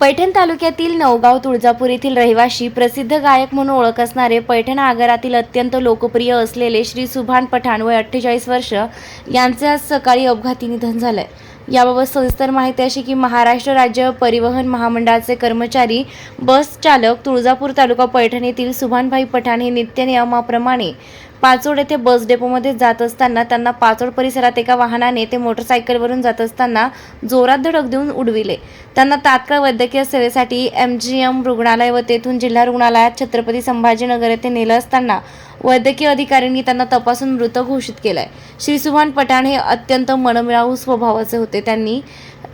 पैठण तालुक्यातील नवगाव तुळजापूर येथील रहिवाशी प्रसिद्ध गायक म्हणून ओळख असणारे पैठण आगारातील अत्यंत लोकप्रिय असलेले श्री सुभान पठाण वय अठ्ठेचाळीस वर्ष यांचे आज सकाळी अपघाती निधन झालंय. याबाबत सविस्तर माहिती अशी की महाराष्ट्र राज्य परिवहन महामंडळाचे कर्मचारी बस चालक तुळजापूर तालुका पैठण येथील सुभानभाई पठाण हे नित्य नियमाप्रमाणे पाचोड येथे बस डेपोमध्ये जात असताना त्यांना पाचोड परिसरात एका वाहनाने ते मोटरसायकलवरून जात असताना जोरात धडक देऊन उडविले. त्यांना तात्काळ वैद्यकीय सेवेसाठी एम जी एम रुग्णालय व तेथून जिल्हा रुग्णालयात छत्रपती संभाजीनगर येथे नेलं असताना वैद्यकीय अधिकाऱ्यांनी त्यांना तपासून मृत घोषित केलाय. श्री सुभान पठाण हे अत्यंत मनमिळावू स्वभावाचे होते. त्यांनी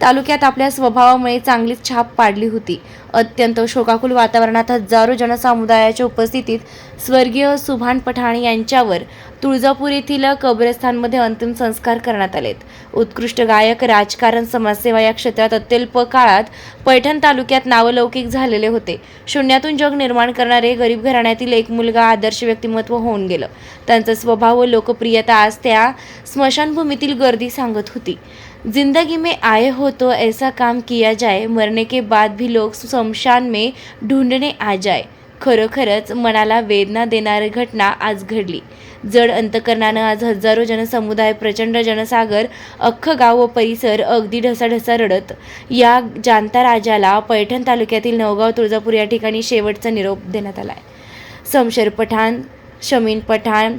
तालुक्यात आपल्या स्वभावामुळे चांगलीच छाप पाडली होती. अत्यंत शोकाकुल वातावरणात हजारो जनसमुदायाच्या उपस्थितीत स्वर्गीय सुभान पठाण यांच्यावर तुळजापूर येथील कब्रस्थानमध्ये अंतिम संस्कार करण्यात आलेत. उत्कृष्ट गायक राजकारण समाजसेवा या क्षेत्रात अत्यल्प काळात पैठण तालुक्यात नावलौकिक झालेले होते. शून्यातून जग निर्माण करणारे गरीब घराण्यातील एक मुलगा आदर्श व्यक्तिमत्व होऊन गेलं. त्यांचा स्वभाव व लोकप्रियता आज त्या स्मशानभूमीतील गर्दी सांगत होती. जिंदगी में आए हो तो ऐसा काम किया जाए मरने के बाद भी लोग शमशान में ढूंढने आ जाए। खरोखरच मनाला वेदना देणारी घटना आज घडली. जड अंतकरणानं आज हजारो जनसमुदाय प्रचंड जनसागर अख्खं गाव व परिसर अगदी ढसाढसा रडत. या जाणता राजाला पैठण तालुक्यातील नवगाव तुळजापूर या ठिकाणी शेवटचा निरोप देण्यात आला आहे शमशेर पठाण शमीन पठाण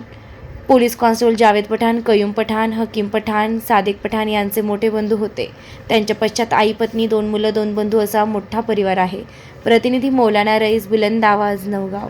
पोलीस कॉन्स्टेबल जावेद पठाण कयूम पठाण हकीम पठाण सादिक पठाण यांचे मोठे बंधू होते. त्यांच्या पश्चात आई पत्नी दोन मुलं दोन बंधू असा मोठा परिवार आहे. प्रतिनिधी मौलाना रईस बुलंद आवाज नवगाव.